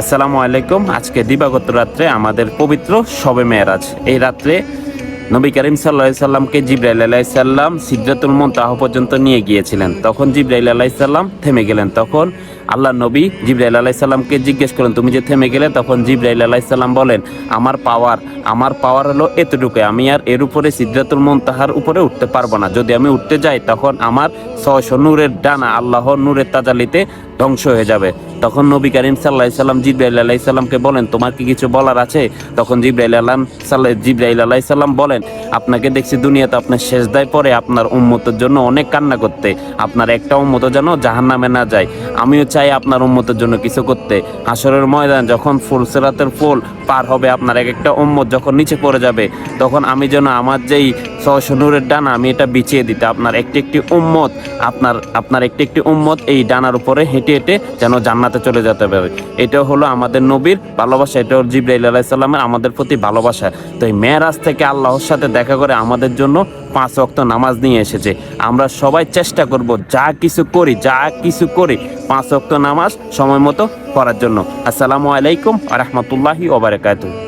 আসসালামু আলাইকুম। আজকে দিবাগত রাত্রে আমাদের পবিত্র সবে মেয়েরাজ। এই রাত্রে নবী করিম সাল্লাহ সাল্লামকে জিব্রাইল আলাইসাল্লাম সিদ্ধাতুল মুনতাহ পর্যন্ত নিয়ে গিয়েছিলেন। তখন জিব্রাইল আলাইসাল্লাম থেমে গেলেন। তখন আল্লাহ নবী জিব্রাইল আলাইসাল্লামকে জিজ্ঞেস করেন, তুমি যে থেমে গেলে? তখন জিব্রাইল আলাইসাল্লাম বলেন, আমার পাওয়ার আমার পাওয়ার হলো এতটুকু আমি আর এর উপরে সিদ্ধাতুল মুনতাহার উপরে উঠতে পারব না। যদি আমি উঠতে যাই, তখন আমার ছয়শো নূরের ডানা আল্লাহ নূরের তাজালিতে ধ্বংস হয়ে যাবে। তখন নবী করিম সাল্লাহ সাল্লাম জিব্রাইল আলাহি সাল্লামকে বলেন, তোমার কি কিছু বলার আছে? তখন জিব্রাইল আল্লাহ সাল্লাহ জিব্রাইল আলাহি সাল্লাম বলেন, আপনাকে দেখছি দুনিয়াতে আপনার শেষ দায় পরে আপনার উম্মতের জন্য অনেক কান্না করতে। আপনার একটা উম্মত যেন জাহান নামে না যায়। আমিও চাই আপনার উম্মতের জন্য কিছু করতে। হাসরের ময়দান যখন ফুল সেরাতের ফুল পার হবে আপনার এক একটা উম্মত যখন নিচে পড়ে যাবে, তখন আমি যেন আমার যেই ছয়শো নূরের ডানা, আমি এটা বিছিয়ে দিতে আপনার একটি একটি উম্মত, আপনার আপনার একটি একটি উম্মত এই ডানার উপরে হেঁটে হেঁটে যেন জান্নাতে চলে যেতে পারে। এটা হলো আমাদের নবীর ভালোবাসা, এটা হলো জিব্রাইল আলাইসাল্লামের আমাদের প্রতি ভালোবাসা। তো এই মেয়েরাজ থেকে আল্লাহর সাথে দেখা করে আমাদের জন্য পাঁচ ওয়াক্ত নামাজ নিয়ে এসেছে। আমরা সবাই চেষ্টা করব যা কিছু করি, যা কিছু করি পাঁচ ওয়াক্ত নামাজ সময় মতো করার জন্য। আসসালামু আলাইকুম আ রহমতুল্লাহি ওবরাকাতুহ